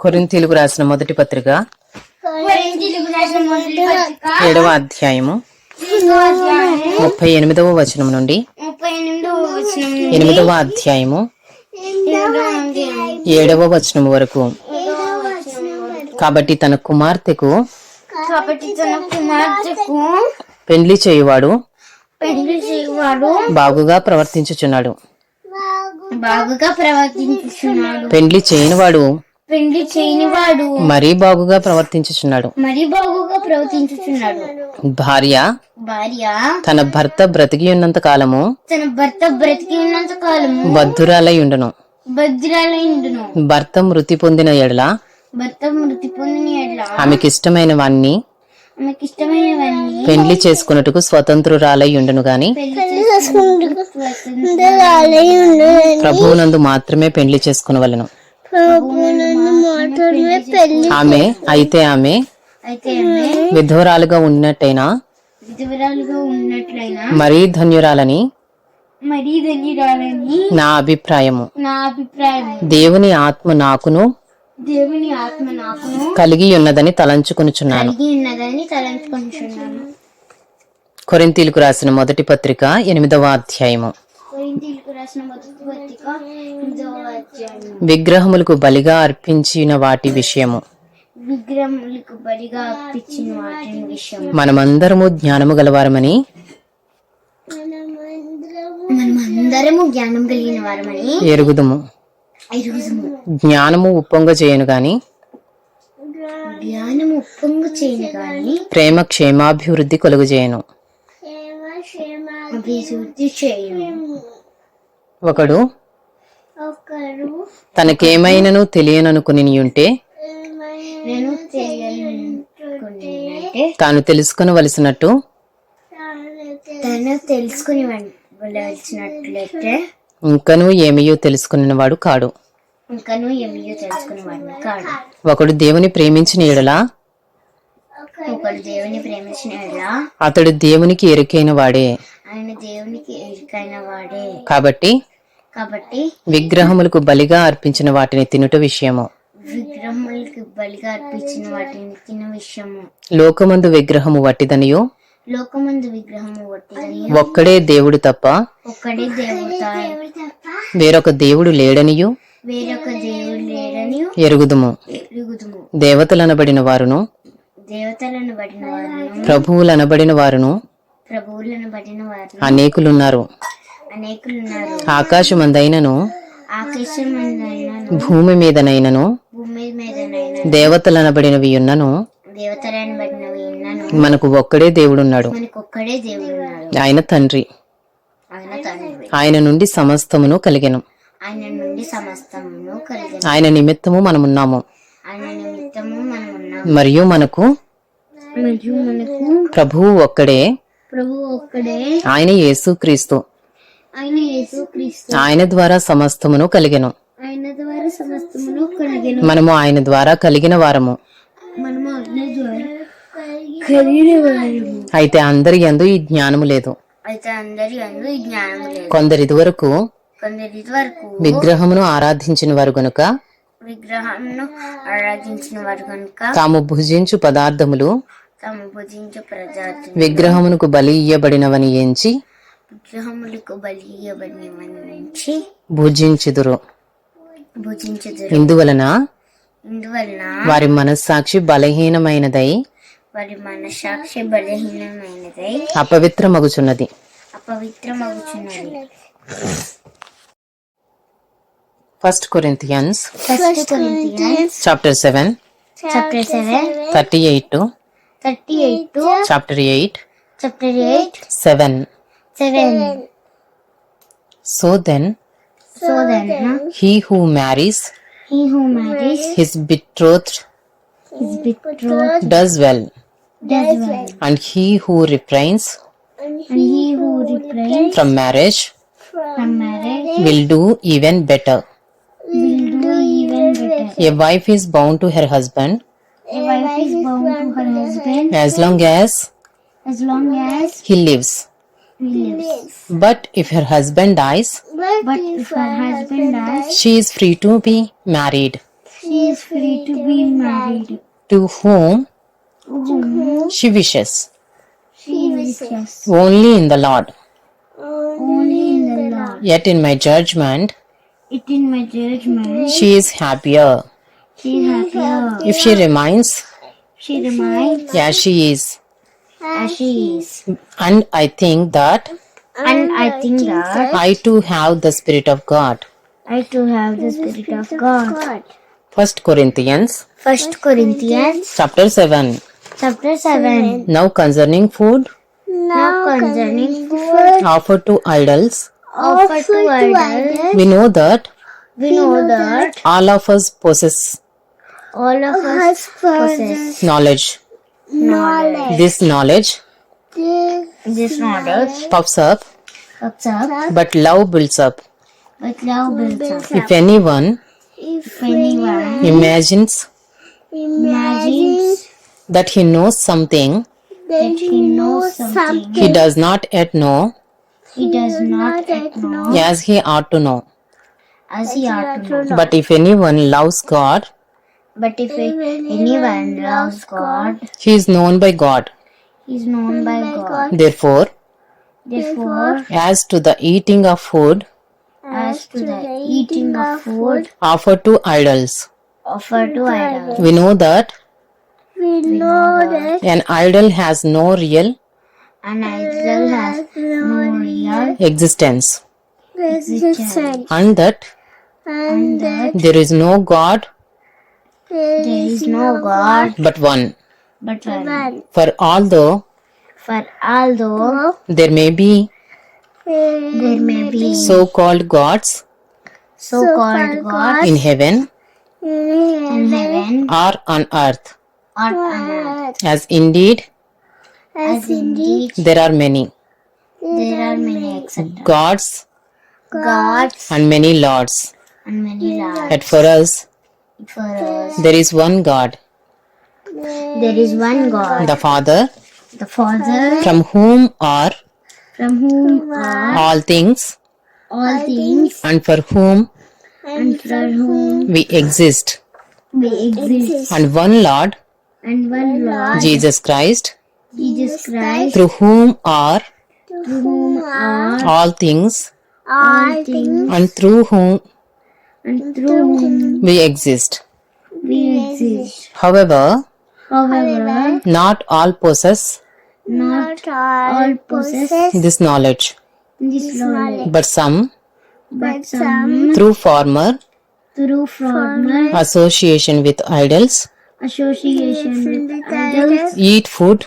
కొరింథీలకు రాసిన మొదటి పత్రిక కొరింథీయులకు రాసిన మొదటి పత్రిక ఏడవ అధ్యాయము. ముప్పై ఎనిమిదవ వచనం నుండి ఎనిమిదవ అధ్యాయము. ఏడవ వచనం వరకు. కాబట్టి తన కుమార్తెకు పెండ్లి చేయువాడు బాగుగా ప్రవర్తించుచున్నాడు. బాగుగా ప్రవర్తించుచున్నాడు. పెండ్లి చేయనివాడు పెళ్ళి చేయనివాడు. మరీ బాగుగా ప్రవర్తించుచున్నాడు. మరి బాగుగా ప్రవర్తించుచున్నాడు. భార్య భార్య తన భర్త బ్రతికి ఉన్నంత కాలము తన భర్త బ్రతికి ఉన్నంత కాలము బద్ధురాలై ఉండును భద్రాలైండును భర్త మృతి పొందిన ఎడల భర్త మృతి పొందిన ఎడ్ల ఆమెకిష్టమైన వాణ్ణి ఆమెకి ఇష్టమైనవన్నీ పెండ్లి చేసుకున్నట్టుకు స్వతంత్రురాలై ఉండును గాని పెళ్ళి ప్రభువునందు మాత్రమే పెండ్లి చేసుకునవలను. ఆమె అయితే ఆమె విధవరాలుగా ఉన్నట్టయినా? మరీ ధన్యురాలని? మరీ ధన్యురాలని? నా అభిప్రాయము. నా అభిప్రాయం. దేవుని ఆత్మ నాకును దేవుని ఆత్మ నాకును కలిగి ఉన్నదని తలంచుకొనుచున్నాను. కొరింతీలకు రాసిన మొదటి పత్రిక ఎనిమిదవ అధ్యాయము. విగ్రహములకు బలిగా అర్పించిన వాటి విషయము. విగ్రహములకు బలిగా అర్పించిన విషయం మనమందరము జ్ఞానము గలవారమని. మనమందరము జ్ఞానం కలిగిన వారమని. ఎరుగుదుము. ఎరుగుదుము. జ్ఞానము ఉప్పొంగ చేయను గాని. జ్ఞానము ఉప్పొంగు చేయను గాని. ప్రేమ క్షేమాభివృద్ధి కలుగు చేయను. అభివృద్ధి చేయను. ఒకడు తనకేమైనను తెలియననుకుని ఉంటే తాను తెలుసుకొనవలసినట్టు ఇంకనూ ఏమయో తెలుసుకున్నవాడు కాడు. ఇంకను ఏమియో తెలుసుకుని వాడిని కాడు. ఒకడు దేవుని ప్రేమించిన ఎడలా? ఒకడు దేవుని ప్రేమించిన ఎడల? అతడు దేవునికి ఎరుకైన వాడే ఆయన దేవునికి ఎరుకైన వాడే కాబట్టి కాబట్టి విగ్రహములకు బలిగా అర్పించిన వాటిని తినుట విషయము. విగ్రహములకి బలిగా అర్పించిన వాటిని తిన విషయము. లోకమందు విగ్రహము వట్టిదనియో? లోకమందు విగ్రహము ఒట్టిదని ఒక్కడే దేవుడు తప్ప? ఒక్కడే దేవుడు వేరొక దేవుడు లేడనియు? వేరొక దేవుడు లేడని ఎరుగుదుము. ఎరుగుదుము. దేవతలనబడిన వారును? దేవతలను బడిన వారును. ప్రభువులనబడిన వారును? ప్రభువులను బడిన వారు అనేకులున్నారు అనేకులున్నారు. ఆకాశమందైనను ఆకాశమందైన భూమి మీదనైనను దేవతలనబడినవి ఉన్నను మనకు ఒక్కడే దేవుడున్నాడు. ఆయన తండ్రి. ఆయన నుండి సమస్తమును కలిగెను. ఆయన నిమిత్తము మనమున్నాము. మరియు మనకు ప్రభువు ఒక్కడే. ప్రభు ఒక్కడే. ఆయన యేసుక్రీస్తు. ఆయన ద్వారా సమస్తమును కలిగెను. ఆయన ద్వారా సమస్తమును కలిగిన. మనము ఆయన ద్వారా కలిగిన వారము. మనము ఆయన ద్వారా కలిగిన వారము. అయితే అందరి యందు ఈ జ్ఞానము లేదు. అయితే అందరి అందు ఈ జ్ఞానం లేదు. కొందరు ఇదివరకు కొందరి వరకు విగ్రహమును ఆరాధించిన వారు గనుక విగ్రహంను ఆరాధించిన వారు కనుక తాము భుజించు పదార్థములు తాము భుజించే ప్రజాతి విగ్రహమునకు బలి ఇయ్యబడినవని ఎంచి బలి భుజించుదురు. భుజించుదురు ఇందువలన ఇందువలన వారి మనస్సాక్షి బలహీనమైనదై వారి మనస్సాక్షి బలహీనమైనదై అపవిత్రమగుచున్నది. అపవిత్రమగుచున్నది. First Corinthians first Corinthians chapter seven chapter 7 thirty eight 38 to chapter eight chapter 8 7 Seven. So then, So then, he who marries he who marries his betrothed his betrothed does well, does well, and he who refrains and he who refrains from marriage from marriage will do even better. will do even better. A wife is bound to her husband A wife is bound to her husband as long as as long as he lives, lives but if her husband dies but if her husband dies she is free to be married she She is free to be married. to whom Whom she wishes, she wishes. only in the Lord. Only in the Lord. Yet in my judgment, It in my judgment. she is happier She is happier. if she remains She remains as she is. As she is. And I think that And I think that I too have the Spirit of God. I too have the Spirit of God. First Corinthians. First Corinthians. Chapter 7. chapter 7. Now concerning food. Now concerning food. offered to idols, offered to idols, we know that. We know that. all of us possess all of us possess knowledge. Knowledge. This knowledge This knowledge puffs up, puts up, but love builds up. but love builds up. If anyone If anyone imagines imagines that he knows something that he knows something he does not yet know he does not yet know as he ought to know. as he ought to know. But if anyone loves God, But if anyone loves God, he is known by God. he is known by God. Therefore, Therefore, as to the eating of food as to the eating of food offered to idols, offered to idols, we know that we know that an idol has no real an idol has no real existence. existence, and that and that there is no God there is no God but one. but one. For although For although there may be there may be so called gods so-called gods in heaven in heaven or on earth, or on earth, as indeed as indeed there are many there are many etc. gods gods and many lords. and many lords. Yet for us For us, there is one God, there is one God, the Father, the Father, from whom are from whom are all things? all things, and for whom? And for whom we exist, we exist, and one Lord, and one Lord, Jesus Christ, Jesus Christ, through whom are through whom are all things? All things, and through whom and through whom we exist. we exist. However, However, not all possess not all possess this knowledge, this knowledge, but some, but some, through former through former association with idols, association with idols, eat food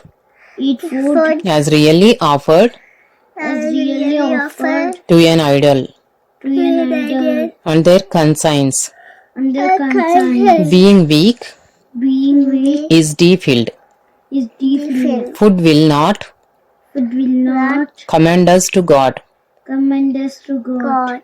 eat food. as really offered as really offered to an idol, to an idol, and their conscience, under conscience, being weak, being weak, is defilled. is defiled. Food will not Food will not commend us to God. commend us to God.